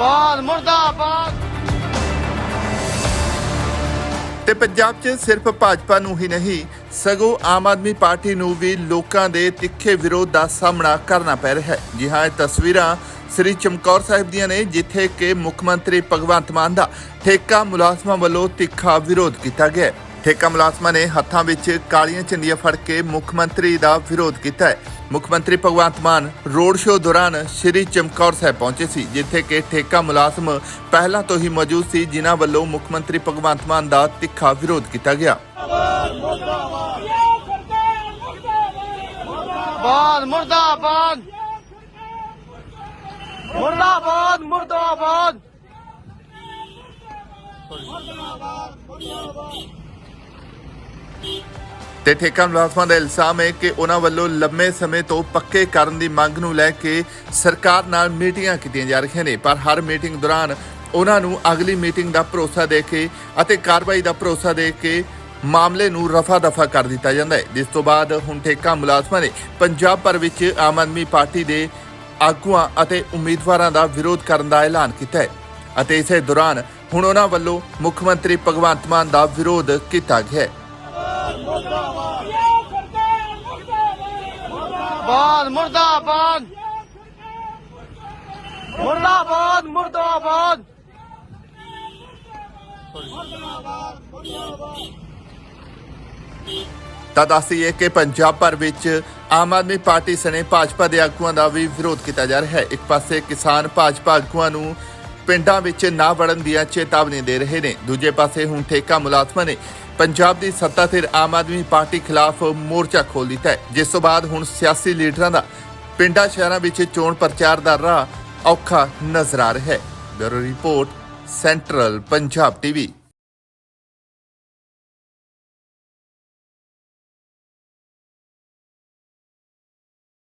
ਮੁਰਦਾਬਾਦ ਤੇ ਪੰਜਾਬ 'ਚ ਸਿਰਫ ਭਾਜਪਾ ਨੂੰ ਹੀ ਨਹੀਂ, ਸਗੋਂ ਆਮ ਆਦਮੀ ਪਾਰਟੀ ਨੂੰ ਵੀ ਲੋਕਾਂ ਦੇ ਤਿੱਖੇ ਵਿਰੋਧ ਦਾ ਸਾਹਮਣਾ ਕਰਨਾ ਪੈ ਰਿਹਾ ਹੈ। ਜੀ ਹਾਂ, ਇਹ ਤਸਵੀਰਾਂ ਸ੍ਰੀ ਚਮਕੌਰ ਸਾਹਿਬ ਦੀਆਂ ਨੇ, ਜਿੱਥੇ ਕਿ ਮੁੱਖ ਮੰਤਰੀ ਭਗਵੰਤ ਮਾਨ ਦਾ ਠੇਕਾ ਮੁਲਾਜ਼ਮਾਂ ਵੱਲੋਂ ਤਿੱਖਾ ਵਿਰੋਧ ਕੀਤਾ ਗਿਆ ਠੇਕਾ ਮੁਲਾਜ਼ਮਾਂ ਨੇ ਹੱਥਾਂ ਵਿੱਚ ਕਾਲੀਆਂ ਝੰਡੀਆਂ ਫੜ ਕੇ ਮੁੱਖ ਮੰਤਰੀ ਦਾ ਵਿਰੋਧ ਕੀਤਾ ਹੈ। ਮੁੱਖ ਮੰਤਰੀ ਭਗਵੰਤ ਮਾਨ ਰੋਡ ਸ਼ੋਅ ਦੌਰਾਨ ਸ੍ਰੀ ਚਮਕੌਰ ਸਾਹਿਬ ਪਹੁੰਚੇ ਸੀ ਜਿੱਥੇ ਕਿ ਠੇਕਾ ਮੁਲਾਜ਼ਮ ਪਹਿਲਾਂ ਤੋਂ ਹੀ ਮੌਜੂਦ ਸੀ ਜਿਨ੍ਹਾਂ ਵੱਲੋਂ ਮੁੱਖ ਮੰਤਰੀ ਭਗਵੰਤ ਮਾਨ ਦਾ ਤਿੱਖਾ ਵਿਰੋਧ ਕੀਤਾ ਗਿਆ। ਬਾਦ ਮੁਰਦਾਬਾਦ। ਮੁਰਦਾਬਾਦ ਮੁਰਦਾਬਾਦ। ਤੇ ਠੇਕਾ ਮੁਲਾਜ਼ਮਾਂ ਦਾ ਇਲਜ਼ਾਮ ਹੈ ਕਿ ਉਹਨਾਂ ਵੱਲੋਂ ਲੰਮੇ ਸਮੇਂ ਤੋਂ ਪੱਕੇ ਕਰਨ ਦੀ ਮੰਗ ਨੂੰ ਲੈ ਕੇ ਸਰਕਾਰ ਨਾਲ ਮੀਟਿੰਗਾਂ ਕੀਤੀਆਂ ਜਾ ਰਹੀਆਂ ਨੇ। ਪਰ ਹਰ ਮੀਟਿੰਗ ਦੌਰਾਨ ਉਹਨਾਂ ਨੂੰ ਅਗਲੀ ਮੀਟਿੰਗ ਦਾ ਭਰੋਸਾ ਦੇ ਕੇ ਅਤੇ ਕਾਰਵਾਈ ਦਾ ਭਰੋਸਾ ਦੇ ਕੇ ਮਾਮਲੇ ਨੂੰ ਰਫਾ ਦਫਾ ਕਰ ਦਿੱਤਾ ਜਾਂਦਾ ਹੈ। ਜਿਸ ਤੋਂ ਬਾਅਦ ਹੁਣ ਠੇਕਾ ਮੁਲਾਜ਼ਮਾਂ ਨੇ ਪੰਜਾਬ ਭਰ ਵਿੱਚ ਆਮ ਆਦਮੀ ਪਾਰਟੀ ਦੇ ਆਗੂਆਂ ਅਤੇ ਉਮੀਦਵਾਰਾਂ ਦਾ ਵਿਰੋਧ ਕਰਨ ਦਾ ਐਲਾਨ ਕੀਤਾ ਹੈ ਅਤੇ ਇਸੇ ਦੌਰਾਨ ਹੁਣ ਉਹਨਾਂ ਵੱਲੋਂ ਮੁੱਖ ਮੰਤਰੀ ਭਗਵੰਤ ਮਾਨ ਦਾ ਵਿਰੋਧ ਕੀਤਾ ਗਿਆ ਹੈ। ਬਾਦ ਮੁਰਦਾਬਾਦ। ਮੁਰਦਾਬਾਦ ਮੁਰਦਾਬਾਦ। ਤਾਂ ਦੱਸੀਏ ਕਿ ਪੰਜਾਬ ਭਰ ਵਿੱਚ ਆਮ ਆਦਮੀ ਪਾਰਟੀ ਸਣੇ ਭਾਜਪਾ ਦੇ ਆਗੂਆਂ ਦਾ ਵੀ ਵਿਰੋਧ ਕੀਤਾ ਜਾ ਰਿਹਾ ਹੈ। ਇੱਕ ਪਾਸੇ ਕਿਸਾਨ ਭਾਜਪਾ ਆਗੂਆਂ ਨੂੰ ਪਿੰਡਾਂ ਵਿੱਚ ਨਾ ਵੜਨ ਦੀਆਂ ਚੇਤਾਵਨੀ ਦੇ ਰਹੇ ਨੇ। ਦੂਜੇ ਪਾਸੇ ਹੁਣ ਠੇਕਾ ਮੁਲਾਜ਼ਮਾਂ ਨੇ ਪੰਜਾਬ ਦੀ ਸੱਤਾ ਤੇ ਆਮ ਆਦਮੀ ਪਾਰਟੀ ਖਿਲਾਫ ਮੋਰਚਾ ਖੋਲ ਦਿੱਤਾ ਹੈ। ਜਿਸ ਤੋਂ ਬਾਅਦ ਹੁਣ ਸਿਆਸੀ ਲੀਡਰਾਂ ਦਾ ਪਿੰਡਾਂ ਸ਼ਹਿਰਾਂ ਵਿੱਚ ਚੋਣ ਪ੍ਰਚਾਰ ਦਾ ਰਾਹ ਔਖਾ ਨਜ਼ਰ ਆ ਰਿਹਾ ਹੈ। Bureau report, central Punjab TV.